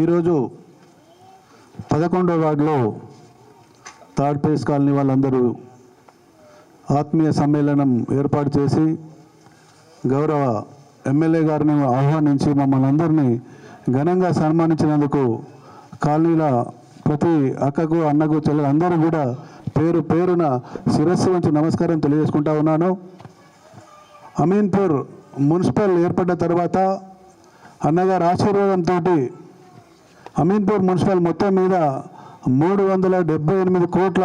ఈరోజు పదకొండో వార్డులో థర్డ్ ప్లేస్ కాలనీ వాళ్ళందరూ ఆత్మీయ సమ్మేళనం ఏర్పాటు చేసి గౌరవ ఎమ్మెల్యే గారిని ఆహ్వానించి మమ్మల్ని అందరినీ ఘనంగా సన్మానించినందుకు కాలనీల ప్రతి అక్కకు అన్నకు చెల్లెలు అందరూ కూడా పేరు పేరున శిరస్సు నుంచి నమస్కారం తెలియజేసుకుంటా ఉన్నాను. అమీన్పూర్ మున్సిపల్ ఏర్పడ్డ తర్వాత అన్నగారు ఆశీర్వాదంతో అమీన్పూర్ మున్సిపల్ మొత్తం మీద మూడు వందల డెబ్బై ఎనిమిది కోట్ల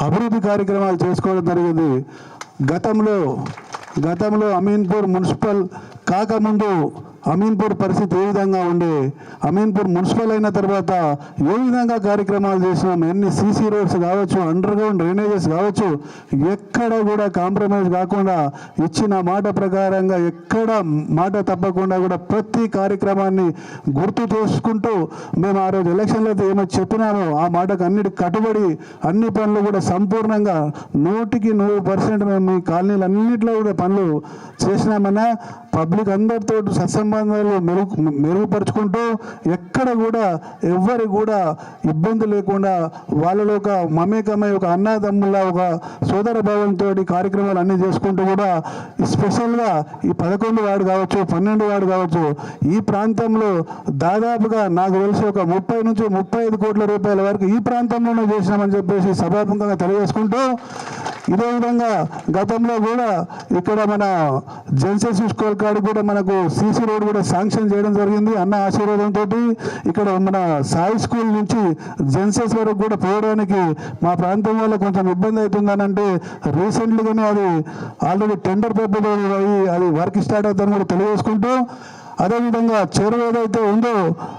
అభివృద్ధి కార్యక్రమాలు చేసుకోవడం జరిగింది. గతంలో గతంలో అమీన్పూర్ మున్సిపల్ కాకముందు అమీన్పూర్ పరిస్థితి ఏ విధంగా ఉండే అమీన్పూర్ మున్సిపల్ అయిన తర్వాత ఏ విధంగా కార్యక్రమాలు చేసినాం ఎన్ని సీసీ రోడ్స్ కావచ్చు అండర్ గ్రౌండ్ డ్రైనేజెస్ కావచ్చు ఎక్కడ కూడా కాంప్రమైజ్ కాకుండా ఇచ్చిన మాట ప్రకారంగా ఎక్కడ మాట తప్పకుండా కూడా ప్రతి కార్యక్రమాన్ని గుర్తు చేసుకుంటూ మేము ఆ రోజు ఎలక్షన్లో అయితే ఏమో చెప్పినామో ఆ మాటకు అన్నిటి కట్టుబడి అన్ని పనులు కూడా సంపూర్ణంగా నూటికి నూరు పర్సెంట్ మేము మీ కాలనీలు అన్నింటిలో కూడా పనులు చేసినామన్నా పబ్లిక్ అందరితో సత్సంబంధాలు మెరుగు మెరుగుపరుచుకుంటూ ఎక్కడ కూడా ఎవ్వరి కూడా ఇబ్బంది లేకుండా వాళ్ళలో ఒక మమేకమై ఒక అన్నదమ్ముల ఒక సోదర భావంతో కార్యక్రమాలు అన్నీ చేసుకుంటూ కూడా స్పెషల్గా ఈ పదకొండు వాడు కావచ్చు పన్నెండు వాడు కావచ్చు ఈ ప్రాంతంలో దాదాపుగా నాకు తెలిసి ఒక ముప్పై నుంచి ముప్పై ఐదు కోట్ల రూపాయల వరకు ఈ ప్రాంతంలోనే చేసినామని చెప్పేసి సభాముఖంగా తెలియజేసుకుంటూ ఇదే విధంగా గతంలో కూడా ఇక్కడ మన జెన్సెస్ స్కూల్ కాడ కూడా మనకు సీసీ రోడ్ కూడా శాంక్షన్ చేయడం జరిగింది అన్న ఆశీర్వాదంతో ఇక్కడ మన సాయి స్కూల్ నుంచి జెన్సెస్ వరకు కూడా పోవడానికి మా ప్రాంతం వల్ల కొంచెం ఇబ్బంది అవుతుందని అంటే రీసెంట్లీగానే అది ఆల్రెడీ టెండర్ పేపర్ అయ్యి అది వర్క్ స్టార్ట్ అవుతుందని కూడా తెలియజేసుకుంటూ అదేవిధంగా చెరువు ఏదైతే ఉందో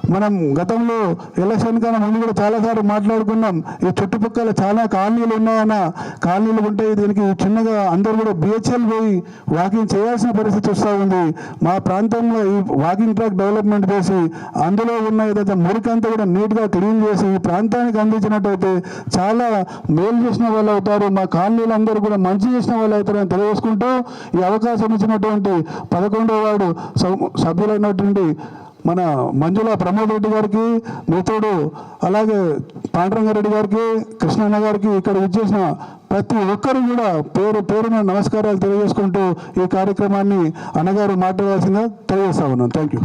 మనం గతంలో ఎలక్షన్ కన్నా ముందు కూడా చాలాసార్లు మాట్లాడుకున్నాం ఈ చుట్టుపక్కల చాలా కాలనీలు ఉన్నాయన్న కాలనీలు ఉంటే దీనికి చిన్నగా అందరూ కూడా బిహెచ్ఎల్ పోయి వాకింగ్ చేయాల్సిన పరిస్థితి వస్తూ ఉంది. మా ప్రాంతంలో ఈ వాకింగ్ ట్రాక్ డెవలప్మెంట్ చేసి అందులో ఉన్న ఏదైతే మురికంతా కూడా నీట్గా క్లీన్ చేసి ఈ ప్రాంతానికి అందించినట్టయితే చాలా మేలు చేసిన వాళ్ళు అవుతారు. మా కాలనీలు అందరూ కూడా మంచి చేసిన వాళ్ళు అవుతారని తెలియజేసుకుంటూ ఈ అవకాశం ఇచ్చినటువంటి పదకొండో వార్డు సౌ- సభ్యులైనటువంటి మన మంజుల ప్రమోద్ రెడ్డి గారికి మిత్రుడు అలాగే పాండురంగారెడ్డి గారికి కృష్ణన్న గారికి ఇక్కడ విచ్చేసిన ప్రతి ఒక్కరు కూడా పేరు పేరున నమస్కారాలు తెలియజేసుకుంటూ ఈ కార్యక్రమాన్ని అన్నగారు మాట్లాడాల్సిందిగా తెలియజేస్తా ఉన్నాను. Thank you